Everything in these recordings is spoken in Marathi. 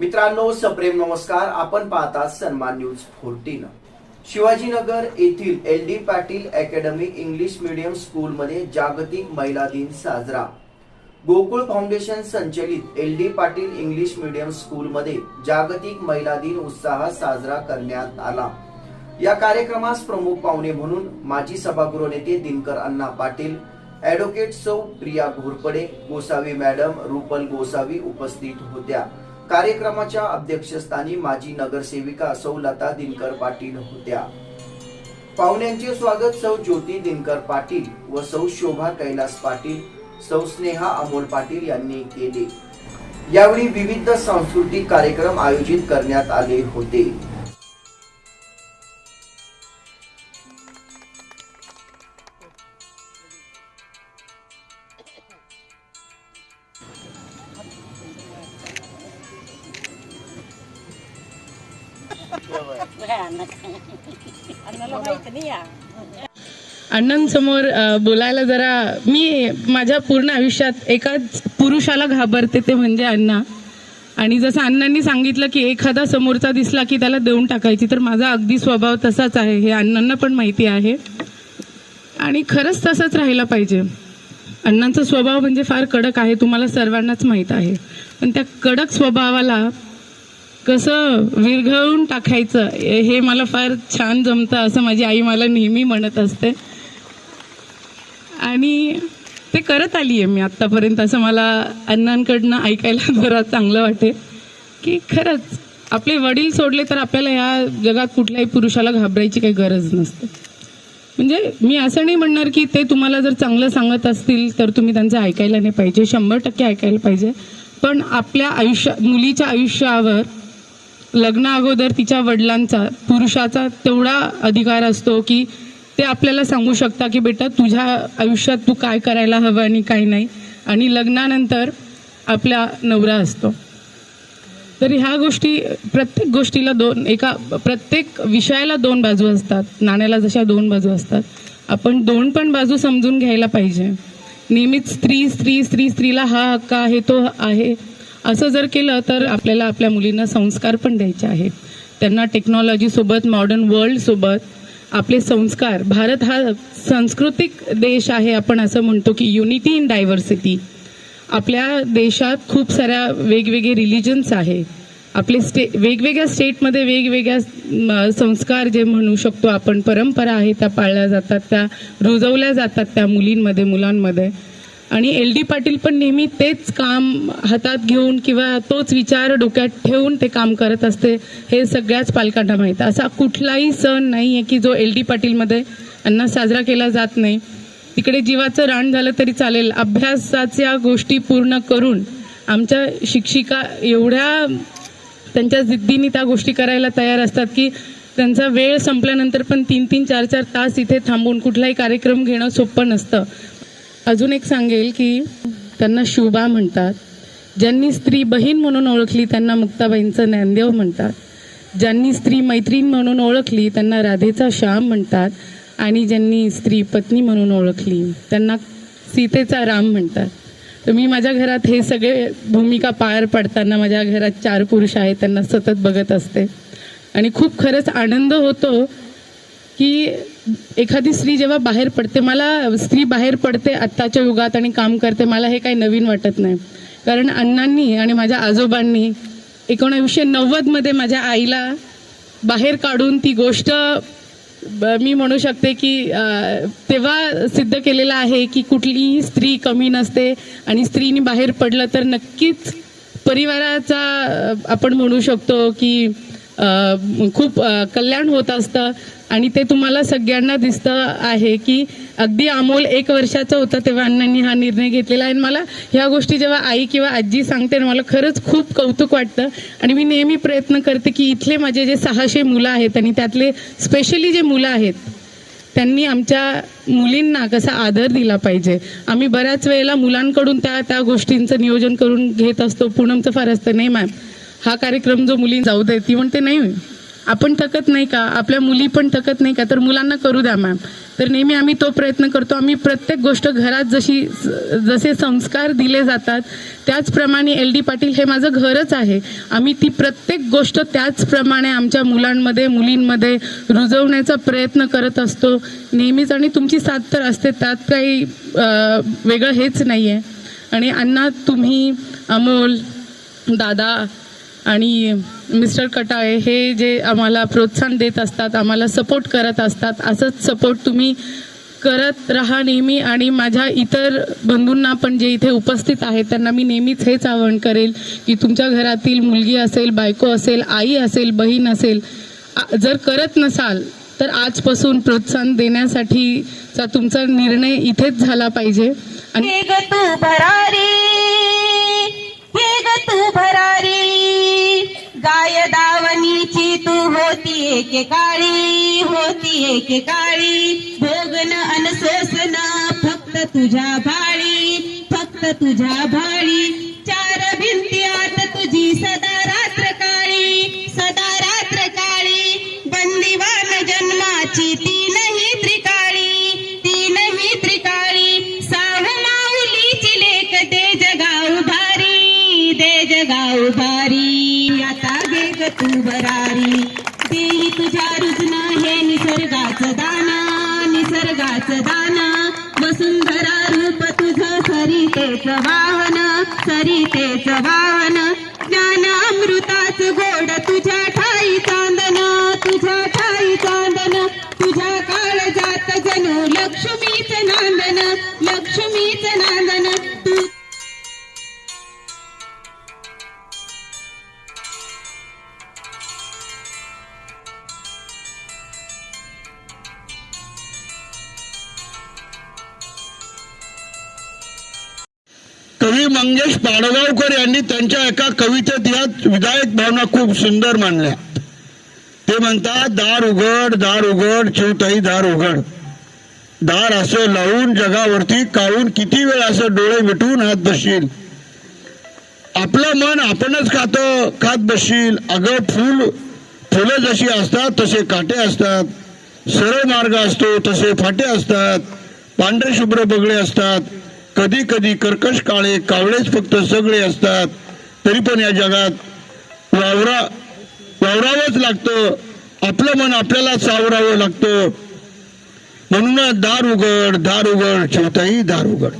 मित्रांनो सप्रेम नमस्कार. आपण पाहता सन्मान न्यूज फोर्टीन. शिवाजीनगर येथील L D Patil academy English medium स्कूलमध्ये जागतिक महिला दिन साजरा. गोकुळ फाउंडेशन संचलित L D Patil English medium स्कूलमध्ये जागतिक महिला दिन उत्साहात साजरा करण्यात आला. या कार्यक्रमास प्रमुख पाहुणे म्हणून माजी सभागृह नेते दिनकर अण्णा पाटील ऍडव्होकेट सौ प्रिया घोरपडे गोसावी मॅडम रुपल गोसावी उपस्थित होत्या. कार्यक्रमाच्या अध्यक्षस्थानी माजी नगरसेविका सौ लता दिनकर पाटील होत्या. पाहुण्यांचे स्वागत सौ ज्योती दिनकर पाटील व सौ शोभा कैलास पाटील सौ स्नेहा अमोल पाटील यांनी केले. यावेळी विविध सांस्कृतिक कार्यक्रम आयोजित करण्यात आले होते. अण्णांसमोर बोलायला जरा मी माझ्या पूर्ण आयुष्यात एकाच पुरुषाला घाबरते ते म्हणजे अण्णा. आणि जसं अण्णांनी सांगितलं की एखादा समोरचा दिसला की त्याला देऊन टाकायची तर माझा अगदी स्वभाव तसाच आहे हे अण्णांना पण माहिती आहे. आणि खरंच तसंच राहिला पाहिजे. अण्णांचा स्वभाव म्हणजे फार कडक आहे तुम्हाला सर्वांनाच माहीत आहे. पण त्या कडक स्वभावाला कसं विरघळून टाकायचं हे मला फार छान जमतं असं माझी आई मला नेहमी म्हणत असते. आणि ते करत आली आहे मी आत्तापर्यंत. असं मला अण्णांकडनं ऐकायला जरा चांगलं वाटेल. की खरंच आपले वडील सोडले तर आपल्याला या जगात कुठल्याही पुरुषाला घाबरायची काही गरज नसते. म्हणजे मी असं नाही म्हणणार की ते तुम्हाला जर चांगलं सांगत असतील तर तुम्ही त्यांचं ऐकायला नाही पाहिजे. शंभर टक्के ऐकायला पाहिजे. पण आपल्या आयुष्या मुलीच्या आयुष्यावर लग्न अगोदर तिच्या वडिलांचा पुरुषाचा तेवढा अधिकार असतो की ते आपल्याला सांगू शकता की बेटा तुझ्या आयुष्यात तू काय करायला हवं आणि काय नाही. आणि लग्नानंतर आपला नवरा असतो. तर ह्या गोष्टी प्रत्येक गोष्टीला दोन एका प्रत्येक विषयाला दोन बाजू असतात. नाण्याला जशा दोन बाजू असतात. आपण दोन पण बाजू समजून घ्यायला पाहिजे. नेहमीच स्त्री स्त्री स्त्री स्त्रीला हा हक्क आहे तो आहे. असं जर केलं तर आपल्याला आपल्या मुलींना संस्कार पण द्यायचे आहेत. त्यांना टेक्नॉलॉजीसोबत मॉडर्न वर्ल्डसोबत आपले संस्कार. भारत हा सांस्कृतिक देश आहे आपण असं म्हणतो की युनिटी इन डायव्हर्सिटी आपल्या देशात खूप साऱ्या वेगवेगळे रिलिजन्स आहे. आपले स्टे वेगवेगळ्या स्टेटमध्ये वेगवेगळ्या संस्कार जे म्हणू शकतो आपण परंपरा आहे त्या पाळल्या जातात त्या रुजवल्या जातात त्या मुलींमध्ये मुलांमध्ये. आणि एल डी पाटील पण नेहमी तेच काम हातात घेऊन किंवा तोच विचार डोक्यात ठेवून ते काम करत असते हे सगळ्याच पालकांना माहीत. असा कुठलाही सण नाही आहे की जो एल डी पाटीलमध्ये अन्ना साजरा केला जात नाही. तिकडे जीवाचं रान झालं तरी चालेल. अभ्यासाच्या गोष्टी पूर्ण करून आमच्या शिक्षिका एवढ्या त्यांच्या जिद्दीने त्या गोष्टी करायला तयार असतात की त्यांचा वेळ संपल्यानंतर पण तीन तीन चार चार तास इथे थांबून कुठलाही कार्यक्रम घेणं सोपं नसतं. अजून एक सांगेल की त्यांना शुभा म्हणतात. ज्यांनी स्त्री बहीण म्हणून ओळखली त्यांना मुक्ताबाईंचं ज्ञानदेव म्हणतात. ज्यांनी स्त्री मैत्रीण म्हणून ओळखली त्यांना राधेचा श्याम म्हणतात. आणि ज्यांनी स्त्री पत्नी म्हणून ओळखली त्यांना सीतेचा राम म्हणतात. तर मी माझ्या घरात हे सगळे भूमिका पार पडताना माझ्या घरात चार पुरुष आहेत त्यांना सतत बघत असते. आणि खूप खरंच आनंद होतो की एखादी स्त्री जेव्हा बाहेर पडते मला स्त्री बाहेर पडते आत्ताच्या युगात आणि काम करते मला हे काही नवीन वाटत नाही. कारण अण्णांनी आणि माझ्या आजोबांनी एकोणावीसशे नव्वदमध्ये माझ्या आईला बाहेर काढून ती गोष्ट मी म्हणू शकते की तेव्हा सिद्ध केलेलं आहे की कुठलीही स्त्री कमी नसते आणि स्त्रीनी बाहेर पडलं तर नक्कीच परिवाराचा आपण म्हणू शकतो की खूप कल्याण होत असतं. आणि ते तुम्हाला सगळ्यांना दिसतं आहे की अगदी अमोल एक वर्षाचा होता तेव्हा अण्णांनी हा निर्णय घेतलेला. आहे आणि मला ह्या गोष्टी जेव्हा आई किंवा आजी सांगते ना मला खरंच खूप कौतुक वाटतं. आणि मी नेहमी प्रयत्न करते की इथले माझे जे सहाशे मुलं आहेत आणि त्यातले स्पेशली जे मुलं आहेत त्यांनी आमच्या मुलींना कसा आदर दिला पाहिजे. आम्ही बऱ्याच वेळेला मुलांकडून त्या त्या गोष्टींचं नियोजन करून घेत असतो. पूनमचं फार असतं. नाही मॅम हा कार्यक्रम जो मुली जाऊ दे ती म्हणते नाही आपण थकत नाही का? आपल्या मुली पण थकत नाही का? तर मुलांना करू द्या मॅम. तर नेहमी आम्ही तो प्रयत्न करतो. आम्ही प्रत्येक गोष्ट घरात जशी जसे संस्कार दिले जातात त्याचप्रमाणे एल डी पाटील हे माझं घरच आहे. आम्ही ती प्रत्येक गोष्ट त्याचप्रमाणे आमच्या मुलांमध्ये मुलींमध्ये रुजवण्याचा प्रयत्न करत असतो. नेहमीच आणि तुमची साथ तर असते त्यात काही वेगळं हेच नाही आहे आणि अण्णा तुम्ही अमोल दादा आणि मिस्टर कटाळे हे जे आम्हाला प्रोत्साहन देत असतात आम्हाला सपोर्ट करत असतात असंच सपोर्ट तुम्ही करत राहा नेहमी. आणि माझ्या इतर बंधूंना पण जे इथे उपस्थित आहेत त्यांना मी नेहमीच हेच आवाहन करेल की तुमच्या घरातील मुलगी असेल बायको असेल आई असेल बहीण असेल जर करत नसाल तर आजपासून प्रोत्साहन देण्यासाठीचा तुमचा निर्णय इथेच झाला पाहिजे. आणि काय दावणीची तू होती हे काळी होती एकेकाळी काळी. भोगन अन अनसोसन फक्त तुझ्या भाळी फक्त तुझ्या भाळी. चार भिंती आत तुझी सदा दान वसुंधरा रूप तुझं सरितेच वाहन सरितेच वाहन. ज्ञान अमृताच गोड तुझ्या कवी मंगेश पाडगावकर यांनी त्यांच्या एका कवितेत या विधायक भावना खूप सुंदर मांडल्या. ते म्हणतात दार उघड दार उघड चिवताई दार उघड. दार असं लावून जगावरती काढून किती वेळ असं डोळे मिटून हात बसशील? आपलं मन आपणच खात खात बसशील. अगं फुल फुलं जशी असतात तसे काटे असतात. सरळ मार्ग असतो तसे फाटे असतात. पांढरे शुभ्र बगळे असतात. कधी कधी कर्कश काळे कावळेच फक्त सगळे असतात. तरी पण या जगात वावरा वावरावंच लागतं. आपलं मन आपल्याला सावरावं लागतं. म्हणून दार उघड दार उघड चिवताई दार उघड.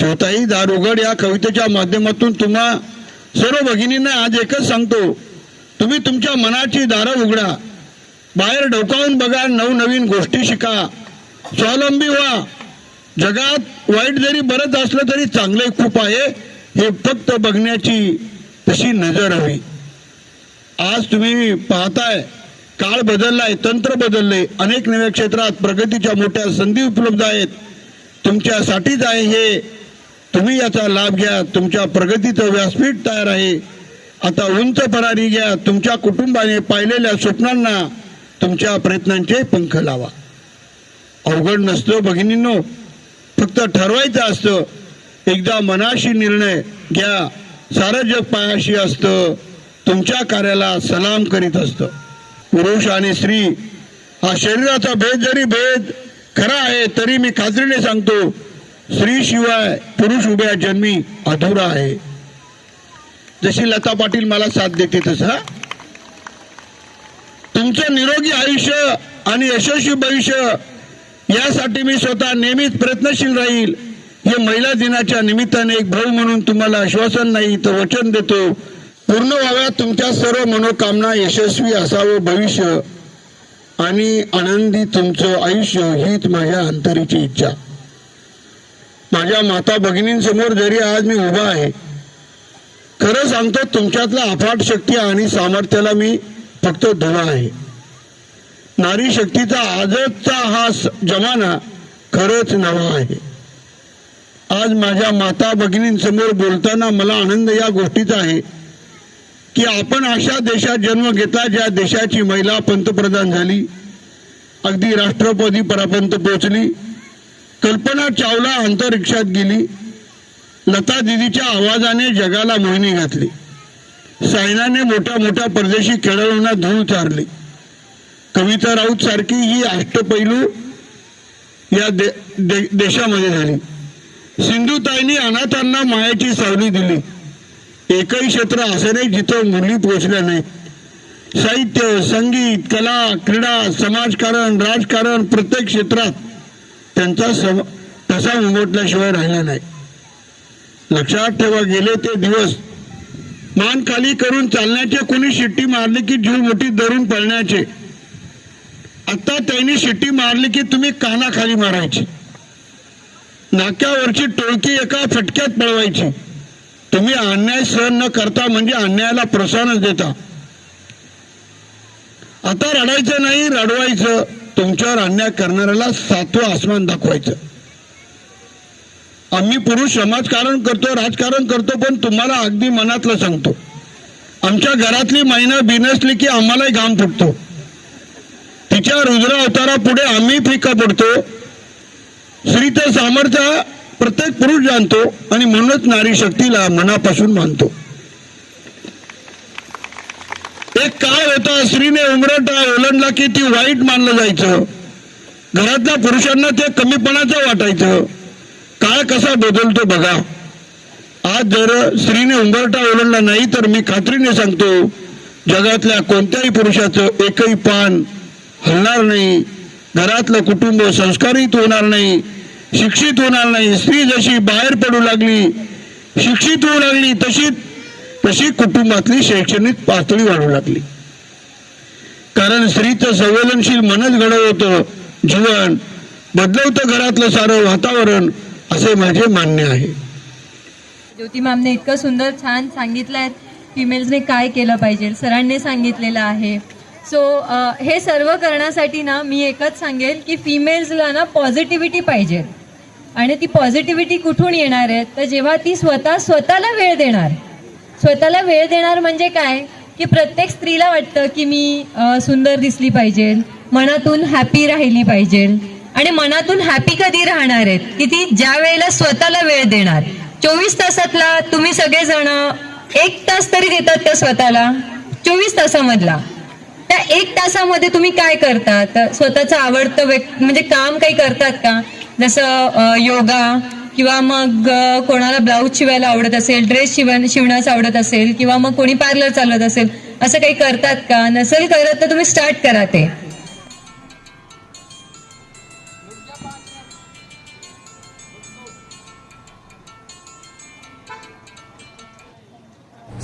शेवताही दार उघड या कवितेच्या माध्यमातून तुम्हा सर्व भगिनींना आज एकच सांगतो. तुम्ही तुमच्या मनाची दारं उघडा. बाहेर डोकावून बघा नवनवीन गोष्टी शिका. स्वावलंबी व्हा. जगात वाईट जरी बरंच असलं तरी चांगले खूप आहे. हे फक्त बघण्याची तशी नजर हवी. आज तुम्ही पाहताय काळ बदललाय तंत्र बदलले अनेक नव्या क्षेत्रात प्रगतीच्या मोठ्या संधी उपलब्ध आहेत. तुमच्यासाठीच आहे हे. तुम्ही याचा लाभ घ्या तुमच्या प्रगतीचं व्यासपीठ तयार आहे. आता उंच परारी घ्या तुमच्या कुटुंबाने पाहिलेल्या स्वप्नांना तुमच्या प्रयत्नांचे पंख लावा. अवघड नसतो भगिनींनो फक्त ठरवायचं असतं. एकदा मनाशी निर्णय घ्या. सारं जग पायाशी असतं. तुमच्या कार्याला सलाम करीत असतं. पुरुष आणि स्त्री हा शरीराचा भेद जरी भेद खरा आहे तरी मी खात्रीने सांगतो स्त्री शिवाय पुरुष उभ्या जन्मी अधुरा आहे. जशी लता पाटील मला साथ देते तसा तुमचं निरोगी आयुष्य आणि यशस्वी भविष्य यासाठी मी स्वतः नेहमीच प्रयत्नशील राहील. हे महिला दिनाच्या निमित्ताने एक भाऊ म्हणून तुम्हाला आश्वासन नाही तर वचन देतो. पूर्ण व्हाव्या तुमच्या सर्व मनोकामना यशस्वी असावं भविष्य. आणि आनंदी तुमचं आयुष्य हीच माझ्या अंतरीची इच्छा. माझ्या माता भगिनींसमोर जरी आज मी उभा आहे खरं सांगतो तुमच्यातला अफाट शक्ती आणि सामर्थ्याला मी फक्त धुवा आहे. नारी शक्तीचा आजचा हा स- जमाना खरंच नवा आहे. आज माझ्या माता भगिनींसमोर बोलताना मला आनंद या गोष्टीचा आहे की आपण अशा देशात जन्म घेतला ज्या देशाची महिला पंतप्रधान झाली अगदी राष्ट्रपती परापर्यंत पोहोचली कल्पना चावला अंतरिक्षात गेली लता दिदीच्या आवाजाने जगाला मोहिनी घातली सायनाने मोठ्या मोठ्या परदेशी खेळाडूंना धूळ चारली. कविता राऊत सारखी ही अष्टपैलू या दे, दे, देशामध्ये झाली. सिंधुताईंनी अनाथांना मायाची सावली दिली. एकही क्षेत्र असं नाही जिथं मुली पोचल्या नाही. साहित्य संगीत कला क्रीडा समाजकारण राजकारण प्रत्येक क्षेत्रात त्यांचा सम तसा उमटल्याशिवाय राहिला नाही. लक्षात ठेवा गेले ते दिवस. मान खाली करून चालण्याचे कोणी शिट्टी मारली की जीव मोठी धरून पळण्याचे. आता त्यांनी शिट्टी मारली की तुम्ही कानाखाली मारायची. नाक्यावरची टोळकी एका फटक्यात पळवायची. तुम्ही अन्याय सहन न करता म्हणजे अन्यायाला प्रोत्साहनच देता. आता रडायचं नाही रडवायचं. तुमच्यावर अन्याय करणाऱ्याला सातवं आसमान दाखवायचं. आम्ही पुरुष समाजकारण करतो राजकारण करतो पण तुम्हाला अगदी मनातलं सांगतो. आमच्या घरातली महिना बिनसली की आम्हालाही घाम फुटतो. तिच्या रुद्र अवतारा पुढे आम्ही फिका पडतो. स्त्रीचं सामर्थ्य प्रत्येक पुरुष जाणतो आणि म्हणूनच नारी शक्तीला मनापासून मानतो. एक काळ होता स्त्रीने उमरटा ओलंडला की ती वाईट मानलं जायचं. घरातल्या पुरुषांना ते कमीपणाचं वाटायचं. काळ कसा बदलतो बघा. आज जर स्त्रीने उंबरटा ओलंडला नाही तर मी खात्रीने सांगतो जगातल्या कोणत्याही पुरुषाचं एकही पान हलणार नाही. घरातलं कुटुंब संस्कारित होणार नाही. शिक्षित होणार नाही. स्त्री जशी बाहेर पडू लागली शिक्षित होऊ लागली तशी तशी कुटुंबातली शैक्षणिक पातळी वाढू लागली. कारण स्त्रीचं संवेदनशील मनच घडवतं. जीवन बदलवतं घरातलं सारं वातावरण असे माझे मान्य आहे. ज्योती मॅमने इतकं सुंदर छान सांगितलं आहे फिमेल्सने काय केलं पाहिजे. सरांनी सांगितलेलं आहे. सो uh, हे सर्व करण्यासाठी ना मी एकच सांगेल की फिमेल्सला ना पॉझिटिव्हिटी पाहिजे. आणि ती पॉझिटिव्हिटी कुठून येणार आहे? तर जेव्हा ती स्वतः स्वतःला वेळ देणार. स्वतःला वेळ देणार म्हणजे काय? की प्रत्येक स्त्रीला वाटतं की मी सुंदर दिसली पाहिजे. मनातून हॅपी राहिली पाहिजे. आणि मनातून हॅपी कधी राहणार आहेत? की ती ज्या वेळेला स्वतःला वेळ देणार. चोवीस तासातला तुम्ही सगळेजण एक तास तरी देतात त्या स्वतःला. चोवीस तासामधला. त्या एक तासामध्ये तुम्ही काय करतात स्वतःचं आवडतं म्हणजे काम काही करतात का? जसं योगा किंवा मग कोणाला ब्लाऊज शिवायला आवडत असेल ड्रेस शिवण शिवण्यास आवडत असेल किंवा मग कोणी पार्लर चालवत असेल असं काही करतात का? नसेल करत तर तुम्ही स्टार्ट करा ते.